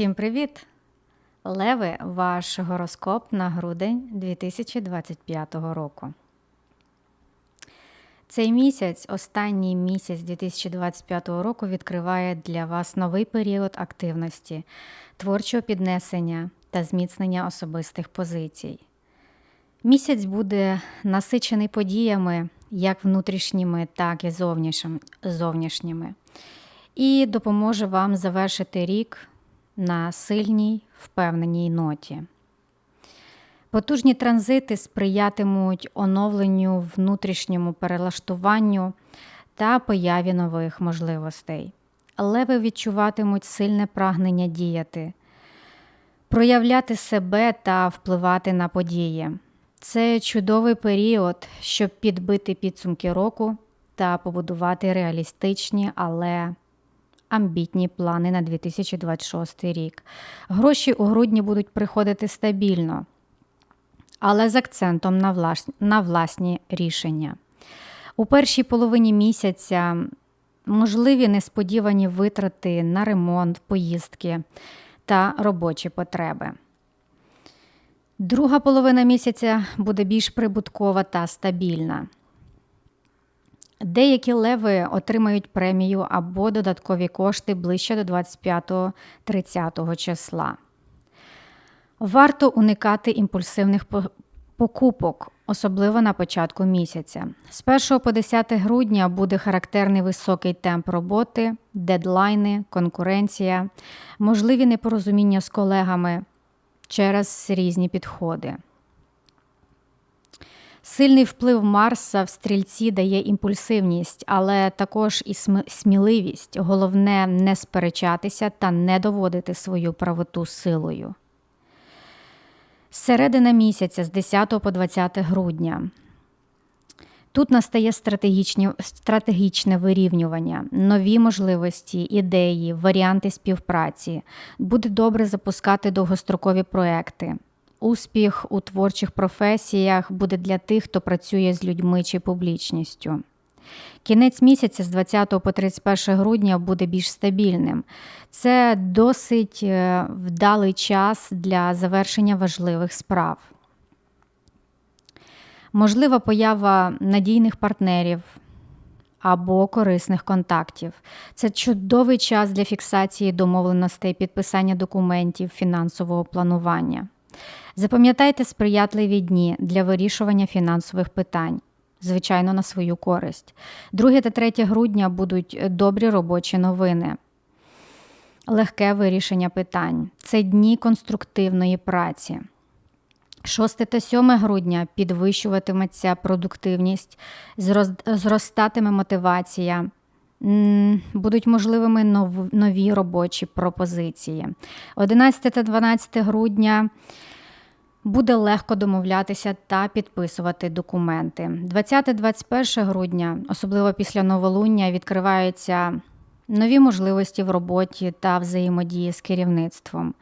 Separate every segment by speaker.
Speaker 1: Всім привіт! Леви, ваш гороскоп на грудень 2025 року. Цей місяць, останній місяць 2025 року, відкриває для вас новий період активності, творчого піднесення та зміцнення особистих позицій. Місяць буде насичений подіями, як внутрішніми, так і зовнішніми, і допоможе вам завершити рік на сильній, впевненій ноті. Потужні транзити сприятимуть оновленню, внутрішньому перелаштуванню та появі нових можливостей. Леви відчуватимуть сильне прагнення діяти, проявляти себе та впливати на події. Це чудовий період, щоб підбити підсумки року та побудувати реалістичні, але амбітні плани на 2026 рік. Гроші у грудні будуть приходити стабільно, але з акцентом на, влас... на власні рішення. У першій половині місяця можливі несподівані витрати на ремонт, поїздки та робочі потреби. Друга половина місяця буде більш прибуткова та стабільна. Деякі леви отримають премію або додаткові кошти ближче до 25-30 числа. Варто уникати імпульсивних покупок, особливо на початку місяця. З 1 по 10 грудня буде характерний високий темп роботи, дедлайни, конкуренція, можливі непорозуміння з колегами через різні підходи. Сильний вплив Марса в стрільці дає імпульсивність, але також і сміливість. Головне не сперечатися та не доводити свою правоту силою. Середина місяця з 10 по 20 грудня. Тут настає стратегічні, стратегічне вирівнювання, нові можливості, ідеї, варіанти співпраці. Буде добре запускати довгострокові проекти. Успіх у творчих професіях буде для тих, хто працює з людьми чи публічністю. Кінець місяця з 20 по 31 грудня буде більш стабільним. Це досить е, вдалий час для завершення важливих справ. Можлива поява надійних партнерів або корисних контактів. Це чудовий час для фіксації домовленостей, підписання документів, фінансового планування. Запам'ятайте сприятливі дні для вирішування фінансових питань, звичайно, на свою користь. 2 та 3 грудня будуть добрі робочі новини. Легке вирішення питань. Це дні конструктивної праці. 6 та 7 грудня підвищуватиметься продуктивність, зростатиме мотивація, будуть можливими нові робочі пропозиції. 11 та 12 грудня буде легко домовлятися та підписувати документи. 20-21 грудня, особливо після новолуння, відкриваються нові можливості в роботі та взаємодії з керівництвом.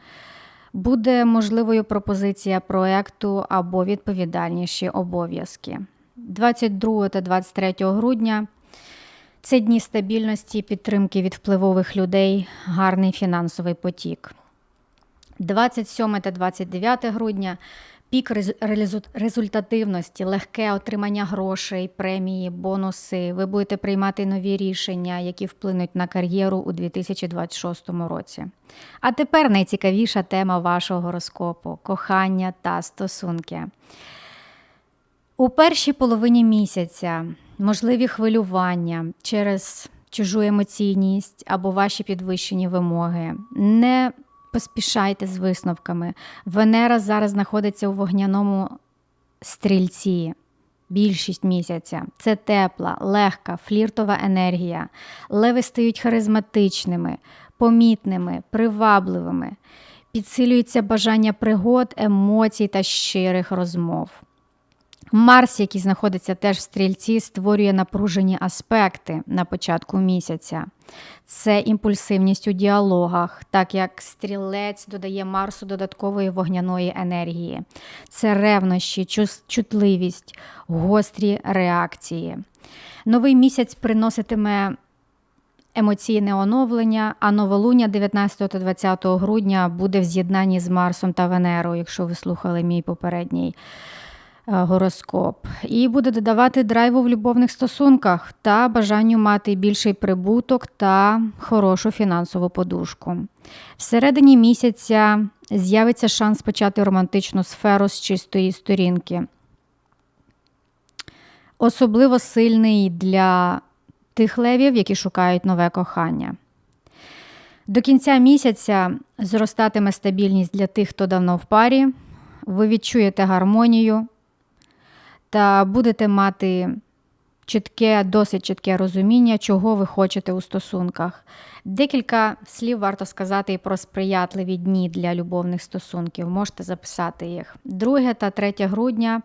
Speaker 1: Буде можливою пропозиція проекту або відповідальніші обов'язки. 22 та 23 грудня це дні стабільності, підтримки від впливових людей, гарний фінансовий потік. 27 та 29 грудня пік результативності, легке отримання грошей, премії, бонуси. Ви будете приймати нові рішення, які вплинуть на кар'єру у 2026 році. А тепер найцікавіша тема вашого гороскопу кохання та стосунки. У першій половині місяця можливі хвилювання через чужу емоційність або ваші підвищені вимоги. Не поспішайте з висновками. Венера зараз знаходиться у вогняному стрільці. Більшість місяця це тепла, легка, фліртова енергія. Леви стають харизматичними, помітними, привабливими. Підсилюється бажання пригод, емоцій та щирих розмов. Марс, який знаходиться теж в стрільці, створює напружені аспекти на початку місяця. Це імпульсивність у діалогах, так як стрілець додає Марсу додаткової вогняної енергії. Це ревнощі, чутливість, гострі реакції. Новий місяць приноситиме емоційне оновлення, а новолуння 19 та 20 грудня буде в з'єднанні з Марсом та Венерою, якщо ви слухали мій попередній гороскоп. І буде додавати драйву в любовних стосунках та бажанню мати більший прибуток та хорошу фінансову подушку. Всередині місяця з'явиться шанс почати романтичну сферу з чистої сторінки. Особливо сильний для тих левів, які шукають нове кохання. До кінця місяця зростатиме стабільність для тих, хто давно в парі. Ви відчуєте гармонію та будете мати чітке, досить чітке розуміння, чого ви хочете у стосунках. Декілька слів варто сказати і про сприятливі дні для любовних стосунків. Можете записати їх. 2 та 3 грудня.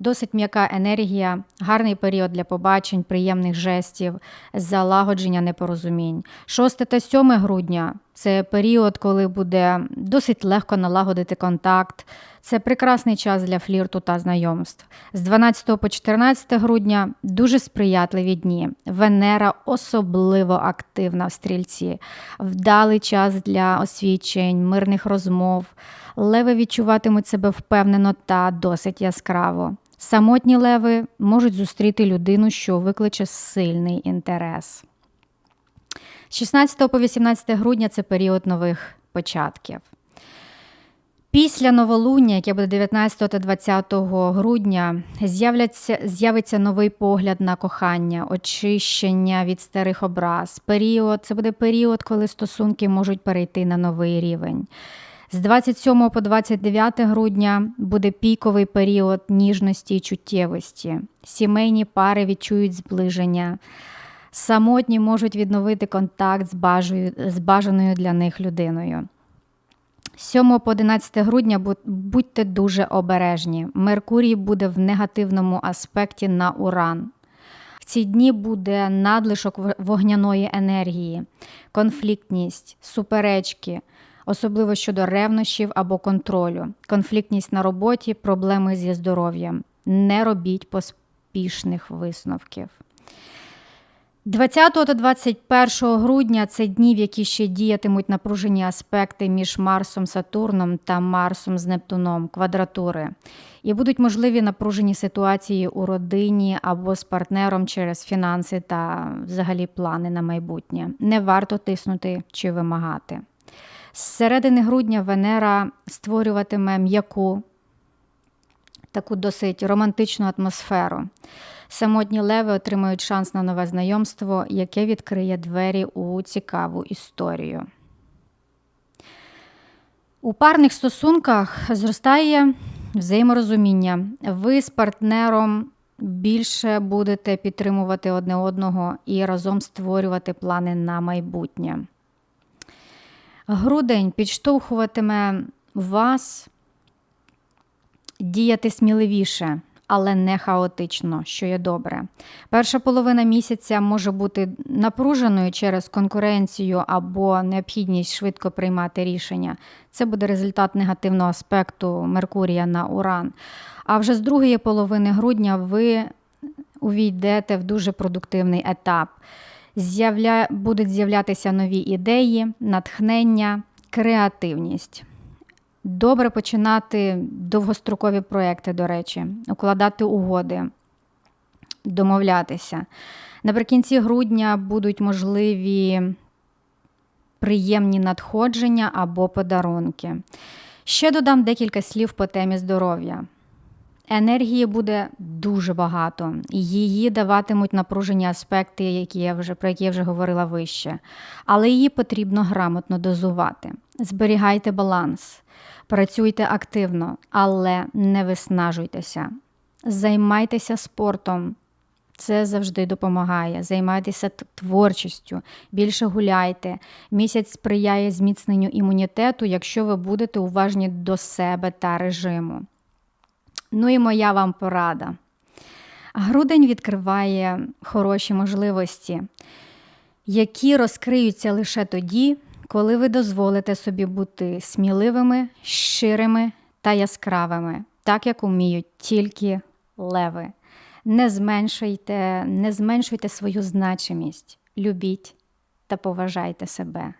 Speaker 1: Досить м'яка енергія, гарний період для побачень, приємних жестів, залагодження непорозумінь. 6 та 7 грудня це період, коли буде досить легко налагодити контакт. Це прекрасний час для флірту та знайомств. З 12 по 14 грудня дуже сприятливі дні. Венера особливо активна в стрільці, вдалий час для освічень, мирних розмов. Леви відчуватимуть себе впевнено та досить яскраво. Самотні леви можуть зустріти людину, що викличе сильний інтерес. З 16 по 18 грудня це період нових початків. Після новолуння, яке буде 19 та 20 грудня, з'явиться новий погляд на кохання, очищення від старих образ. Період, Це буде період, коли стосунки можуть перейти на новий рівень. З 27 по 29 грудня буде піковий період ніжності і чуттєвості. Сімейні пари відчують зближення. Самотні можуть відновити контакт з, бажою, з бажаною для них людиною. 7 по 11 грудня будьте дуже обережні. Меркурій буде в негативному аспекті на Уран. В ці дні буде надлишок вогняної енергії, конфліктність, суперечки особливо щодо ревнощів або контролю, конфліктність на роботі, проблеми зі здоров'ям. Не робіть поспішних висновків. 20 та 21 грудня це дні, в які ще діятимуть напружені аспекти між Марсом Сатурном та Марсом з Нептуном, квадратури, і будуть можливі напружені ситуації у родині або з партнером через фінанси та взагалі плани на майбутнє. Не варто тиснути чи вимагати. З середини грудня Венера створюватиме м'яку, таку досить романтичну атмосферу. Самотні леви отримують шанс на нове знайомство, яке відкриє двері у цікаву історію. У парних стосунках зростає взаєморозуміння. Ви з партнером більше будете підтримувати одне одного і разом створювати плани на майбутнє. Грудень підштовхуватиме вас діяти сміливіше, але не хаотично, що є добре. Перша половина місяця може бути напруженою через конкуренцію або необхідність швидко приймати рішення. Це буде результат негативного аспекту Меркурія на Уран. А вже з другої половини грудня ви увійдете в дуже продуктивний етап з'явля... будуть з'являтися нові ідеї, натхнення, креативність. Добре починати довгострокові проекти, до речі, укладати угоди, домовлятися. Наприкінці грудня будуть можливі приємні надходження або подарунки. Ще додам декілька слів по темі здоров'я. Енергії буде дуже багато, її даватимуть напружені аспекти, які я вже, про які я вже говорила вище. Але її потрібно грамотно дозувати. Зберігайте баланс, працюйте активно, але не виснажуйтеся. Займайтеся спортом. Це завжди допомагає. Займайтеся творчістю, більше гуляйте. Місяць сприяє зміцненню імунітету, якщо ви будете уважні до себе та режиму. Ну і моя вам порада. Грудень відкриває хороші можливості, які розкриються лише тоді, коли ви дозволите собі бути сміливими, щирими та яскравими, так як уміють тільки леви. Не зменшуйте, не зменшуйте свою значимість, любіть та поважайте себе.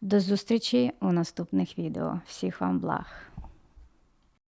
Speaker 1: До зустрічі у наступних відео. Всіх вам благ!